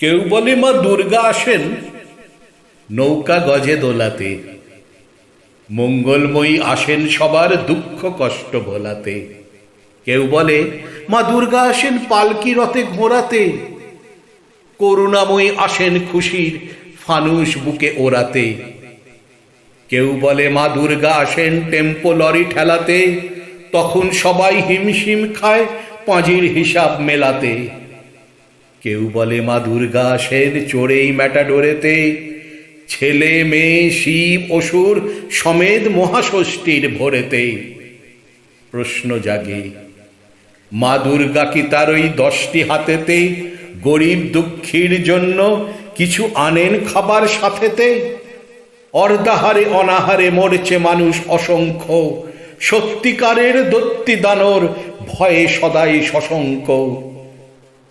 কেউ বলে, মা দুর্গা আসেন। নৌকা গজে দোলাতে। মঙ্গলময়ী আসেন সবার দুঃখ কষ্ট ভোলাতে। কেউ বলে, মা দুর্গা আসেন পালকি রথে ঘোরাতে। করুণাময়ী আসেন খুশির ফানুস বুকে ওড়াতে। কেউ বলে, মা দুর্গা আসেন টেম্পো লরি ঠেলাতে। তখন সবাই হিমশিম খায় পাঁজির হিসাব মেলাতে। কেউ বলে, মা দুর্গা আসেন চড়েই ম্যাটাডোরেতে। ছেলে, মেয়ে, শিব, অসুর সমেত মহাষষ্ঠীর ভোরেতে। প্রশ্ন জাগে, মা দুর্গা কি তার ওই দশটি হাতেতে গরিব দুঃখীর জন্য কিছু আনেন খাবার সাথেতে? অর্ধাহারে, অনাহারে মরছে মানুষ অসংখ্য। সত্যিকারের দত্তি দানর ভয়ে সদাই সশঙ্ক।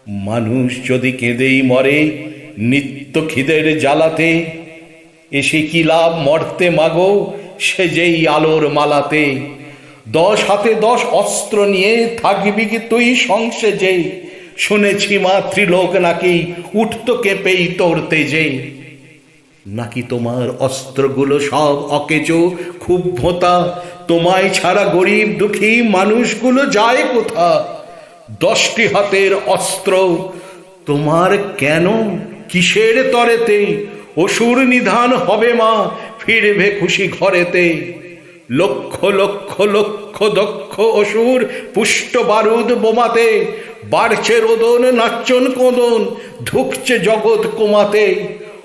মানুষ যদি কেঁদেই মরে, নিত্য খিদের জ্বালাতে, এসে কি লাভ মরতে মাগো সে যেই আলোর মালাতে? দশ হাতে দশ অস্ত্র নিয়ে থাকবি কি তুই সংসে যে শুনেছি মা ত্রিলোক নাকি উঠত কেঁপেই তোর তেজে। নাকি তোমার অস্ত্রগুলো সব অকেজো ভোতা? তোমায় ছাড়া গরিব দুঃখী মানুষগুলো যায় কোথা? দশটি হাতের অস্ত্র। তোমার কেন? কিসের তরেতে? অসুর নিধান হবে মা, ফিরবে খুশি ঘরেতে। লক্ষ লক্ষ লক্ষ, দক্ষ অসুর পুষ্ট বারুদ বোমাতে, বাড়ছে রোদন, নাচন কোদন, ধুকছে জগৎ কোমাতে।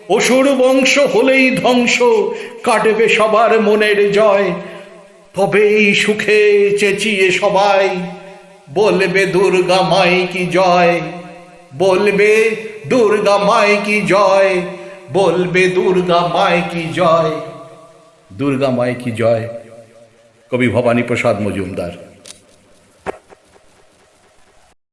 অসুর বংশ হলেই ধ্বংস, কাটবে সবার মনের জয়। তবেই সুখে চেঁচিয়ে সবাই। বলবে দুর্গা মাই কি জয়? বলবে দুর্গা মাই কি জয়? বলবে দুর্গা মাই কি জয়? দুর্গা মাই কি জয়? কবি ভবানী প্রসাদ মজুমদার।